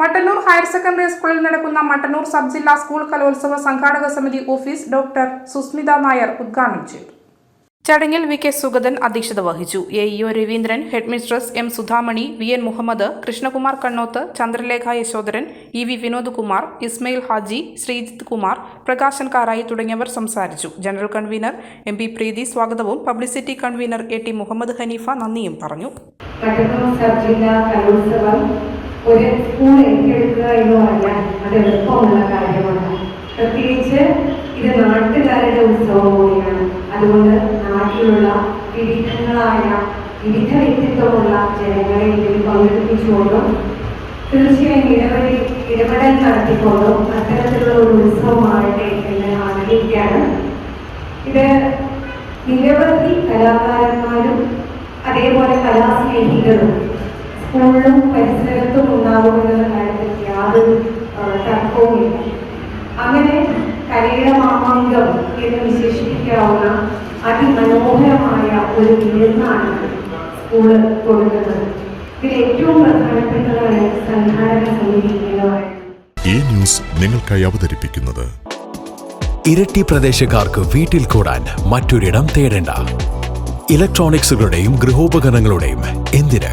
Mattannur higher secondary സ്കൂളിൽ നടക്കുന്ന Mattannur sub ജില്ലാ സ്കൂൾ കലോത്സവ സംഘാടക സമിതി ഓഫീസ് ഡോക്ടർ സുസ്മിത നായർ ഉദ്ഘാടനം ചെയ്തു. ചടങ്ങിൽ വി കെ സുഗതൻ അധ്യക്ഷത വഹിച്ചു. A E O Raveendran headmistress M Sudhamani V N Muhammad Krishnakumar Kannoth Chandralekha Yashodharan E V Vinod Kumar Ismail Haji Sreejith Kumar Prakashan Karayi തുടങ്ങിയവർ സംസാരിച്ചു. General convener M P Preethi സ്വാഗതവും publicity convener A T Muhammad Haneefa നന്ദിയും പറഞ്ഞു. ഒരു school എത്തിയെടുക്കുക എന്ന് പറഞ്ഞാൽ അത് എളുപ്പമുള്ള കാര്യമാണ്. പ്രത്യേകിച്ച് ഇത് നാട്ടുകാരുടെ ഉത്സവം കൂടിയാണ്. അതുകൊണ്ട് നാട്ടിലുള്ള വിവിധങ്ങളായ വിവിധ വ്യക്തിത്വമുള്ള ജനങ്ങളെ ഇതിൽ പങ്കെടുപ്പിച്ചുകൊണ്ടും തീർച്ചയായും ഇടപെടി ഇടപെടൽ നടത്തിക്കൊണ്ടും അത്തരത്തിലുള്ള ഒരു ഉത്സവമാകട്ടെ എന്ന് ആഗ്രഹിക്കുകയാണ്. ഇത് നിരവധി കലാകാരന്മാരും അതേപോലെ കലാസ്നേഹികളും സ്കൂളിലും പരിസരത്തും ഉണ്ടാകുമെന്നുള്ള കാര്യത്തിൽ യാതൊരു തർക്കവുമില്ല. അങ്ങനെ കരീരമാമാങ്കം മാമാങ്കം എന്ന് വിശേഷിപ്പിക്കാവുന്ന അതിമനോഹരമായ ഒരു വിരുന്നാണ് സ്കൂൾ കൊടുക്കുന്നത് ഇതിൽ ഏറ്റവും പ്രധാനപ്പെട്ടതാണ് സംഘാടന സമിതി എന്ന് പറയുന്നത്. ഈ ന്യൂസ് നിങ്ങൾക്കായി അവതരിപ്പിക്കുന്നത് ഇരട്ടി പ്രദേശക്കാർക്ക് വീട്ടിൽ കൂടാൻ മറ്റൊരിടം തേടേണ്ട. ഇലക്ട്രോണിക്സുകളുടെയും ഗൃഹോപകരണങ്ങളുടെയും എന്തിന്?